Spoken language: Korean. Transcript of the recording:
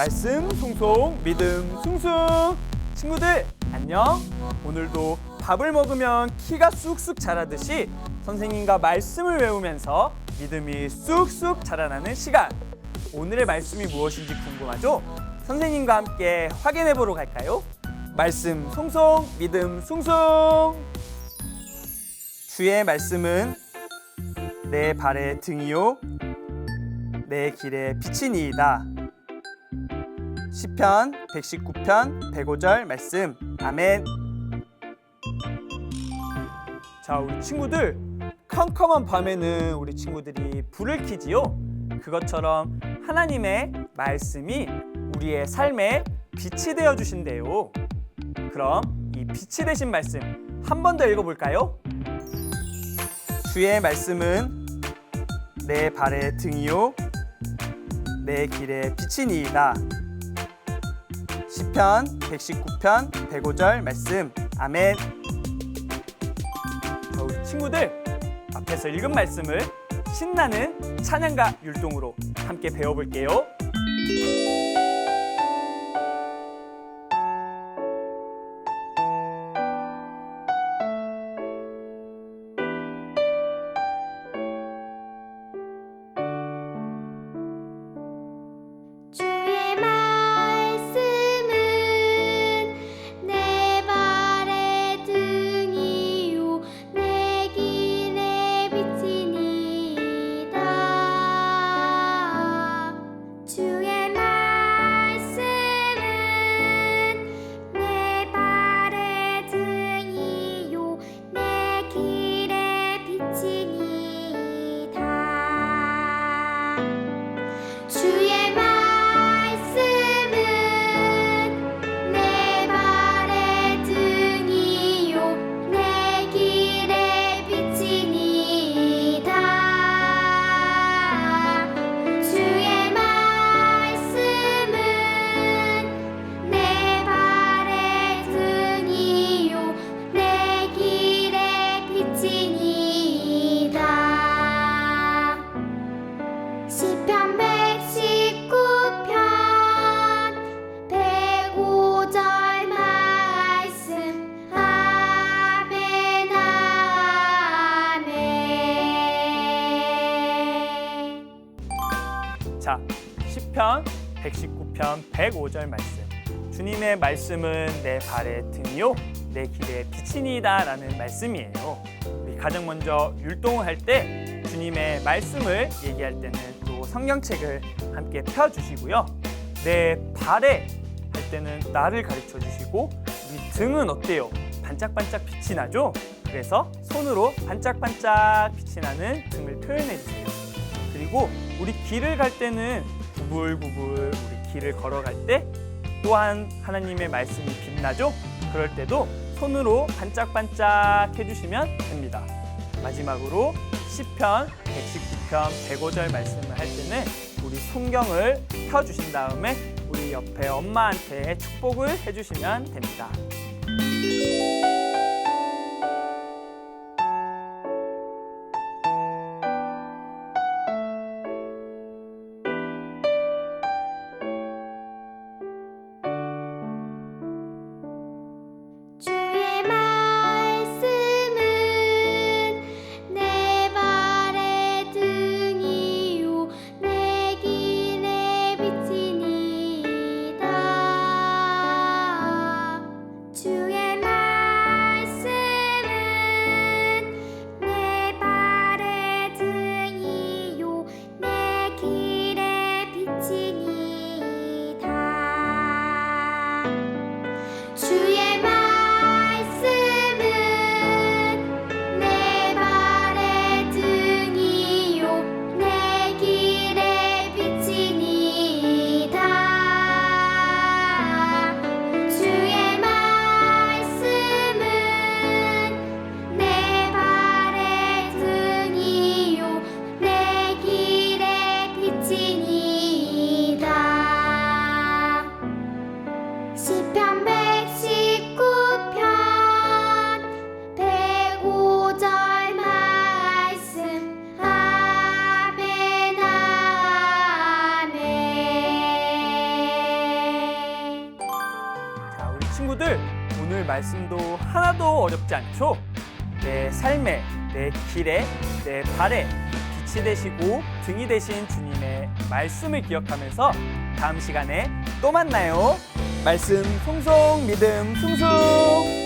말씀 송송 믿음 숭숭 친구들 안녕 오늘도 밥을 먹으면 키가 쑥쑥 자라듯이 선생님과 말씀을 외우면서 믿음이 쑥쑥 자라나는 시간 오늘의 말씀이 무엇인지 궁금하죠? 선생님과 함께 확인해 보러 갈까요? 말씀 송송 믿음 숭숭 주의 말씀은 내 발의 등이요 내 길의 빛이니이다. 시편 119편 105절 말씀. 아멘. 자, 우리 친구들 컴컴한 밤에는 우리 친구들이 불을 켜지요. 그것처럼 하나님의 말씀이 우리의 삶에 빛이 되어 주신대요. 그럼 이 빛이 되신 말씀 한 번 더 읽어 볼까요? 주의 말씀은 내 발의 등이요 내 길의 빛이니이다. 시편 119편 105절 말씀. 아멘. 자, 우리 친구들 앞에서 읽은 말씀을 신나는 찬양과 율동으로 함께 배워볼게요. 시편 119편 105절 말씀 아멘 아멘 자, 시편 119편 105절 말씀. 주님의 말씀은 내 발의 등이요 내 길의 빛이니다라는 말씀이에요. 가장 먼저 율동을 할 때 주님의 말씀을 얘기할 때는 또 성경책을 함께 펴 주시고요. 내 발에 할 때는 나를 가르쳐 주시고 우리 등은 어때요? 반짝반짝 빛이 나죠? 그래서 손으로 반짝반짝 빛이 나는 등을 표현해 주세요. 그리고 우리 길을 갈 때는 구불구불 우리 길을 걸어갈 때 또한 하나님의 말씀이 빛나죠? 그럴 때도 손으로 반짝반짝 해주시면 됩니다. 마지막으로 시편 119편 105절 말씀을 할 때는 우리 성경을 펴주신 다음에 우리 옆에 엄마한테 축복을 해주시면 됩니다. 시편 119편 105절 말씀 아멘 아멘 자 우리 친구들 오늘 말씀도 하나도 어렵지 않죠? 내 삶에 내 길에 내 발에 빛이 되시고 등이 되신 주님의 말씀을 기억하면서 다음 시간에 또 만나요. 말씀 송송 믿음 숭숭